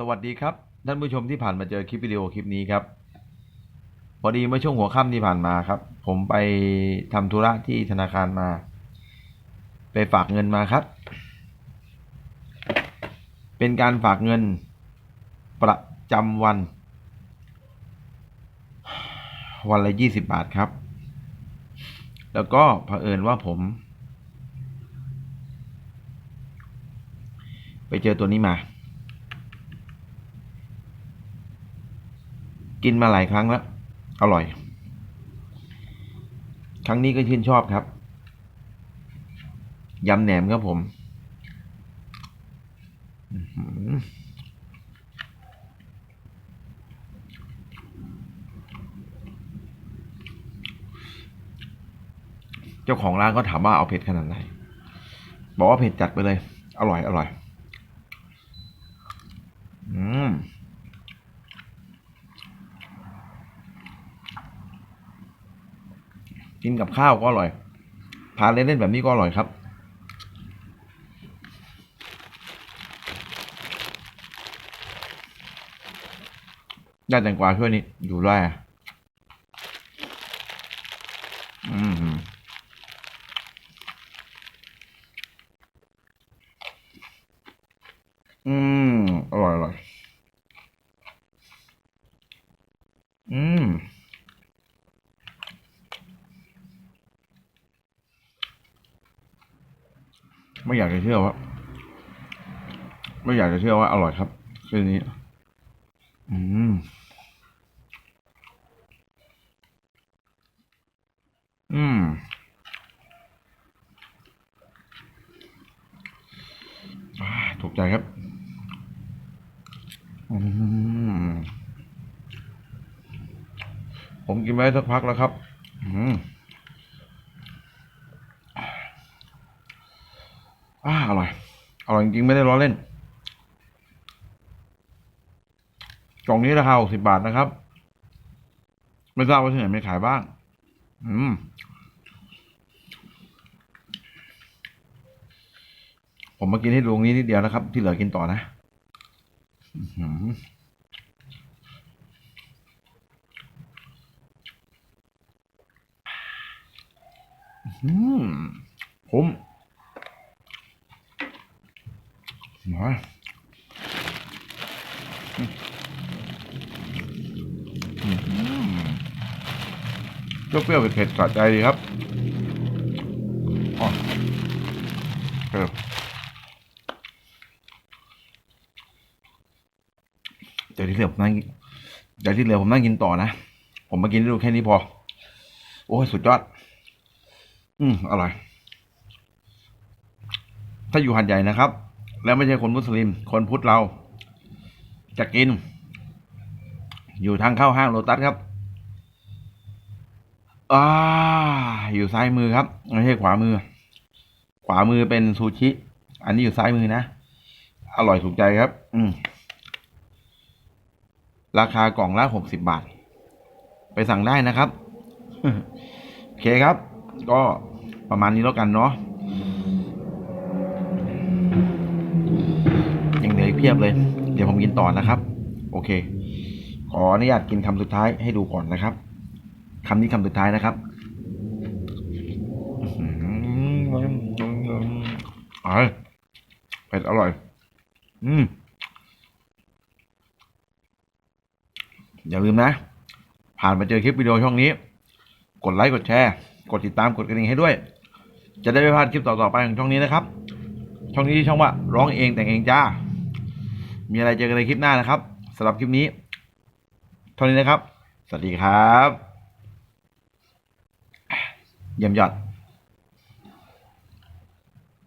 สวัสดีครับ ท่านผู้ชมที่ผ่านมาเจอคลิปวิดีโอคลิปนี้ครับ พอดีเมื่อช่วงหัวค่ำที่ผ่านมาครับ ผมไปทำธุระที่ธนาคารมา ไปฝากเงินมาครับ เป็นการฝากเงินประจำวัน วันละยี่สิบบาทครับ แล้วก็เผอิญว่าผม ไปเจอตัวนี้มา กินมาหลายครั้งแล้ว อร่อย ครั้งนี้ก็ชื่นชอบครับ ยำแหนมครับผมเจ้าของร้านก็ถามว่าเอาเผ็ดขนาดไหน บอกว่าเผ็ดจัดไปเลย อร่อย อร่อย อืม กินกับข้าวก็อร่อยทานเล่นๆแบบนี้ก็อร่อยครับได้แตงกวาช่วยนี้อยู่ด้วยอืม อืม อร่อยอร่อย อืม ไม่อยากจะเชื่อว่า ไม่อยากจะเชื่อว่าอร่อยครับคืนนี้ อืมอืม ถูกใจครับอืมผมกินไปสักพักแล้วครับ อืม อ่าอร่อย อร่อยจริงๆ ไม่ได้ล้อเล่น กล่องนี้ราคาหกสิบาทนะครับ ไม่ทราบว่าที่ไหนไม่ขายบ้าง อืม ผมมากินให้ดูตรงนี้นิดเดียวนะครับ ที่เหลือกินต่อนะอื้อหืออืมผม มาเปรี้ยวๆเผ็ดๆสะใจดีครับเออเดี๋ยวที่เหลือผมนั่งเดี๋ยวที่เหลือผมนั่งกินต่อนะ ผมมากินได้ดูแค่นี้พอ โอ้ยสุดยอด อืมอร่อย ถ้าอยู่หัดใหญ่นะครับ แล้วไม่ใช่คนมุสลิม คนพุทธเรา จะกิน อยู่ทางเข้าห้างโลตัสครับอ่าอยู่ซ้ายมือครับไม่ใช่ขวามือ ขวามือเป็นซูชิ อันนี้อยู่ซ้ายมือนะ อร่อยถูกใจครับ อืมราคากล่องละหกสิบบาท ไปสั่งได้นะครับ โอเคครับ ก็ประมาณนี้แล้วกันเนาะ พียบเลย เดี๋ยวผมกินต่อนะครับ โอเค ขออนุญาตกินคำสุดท้ายให้ดูก่อนนะครับคำนี้คำสุดท้ายนะครับอื้อหืออร่อยเผ็ดอร่อย อืม อย่าลืมนะ ผ่านมาเจอคลิปวิดีโอช่องนี้ กดไลค์ กดแชร์ กดติดตาม กดกระดิ่งให้ด้วย จะได้ไม่พลาดคลิปต่อๆไปของช่องนี้นะครับ ช่องนี้ช่องว่าร้องเองแต่งเองจ้า มีอะไรเจอกันในคลิปหน้านะครับสำหรับคลิปนี้เท่านี้นะครับ สวัสดีครับเยี่ยมยอด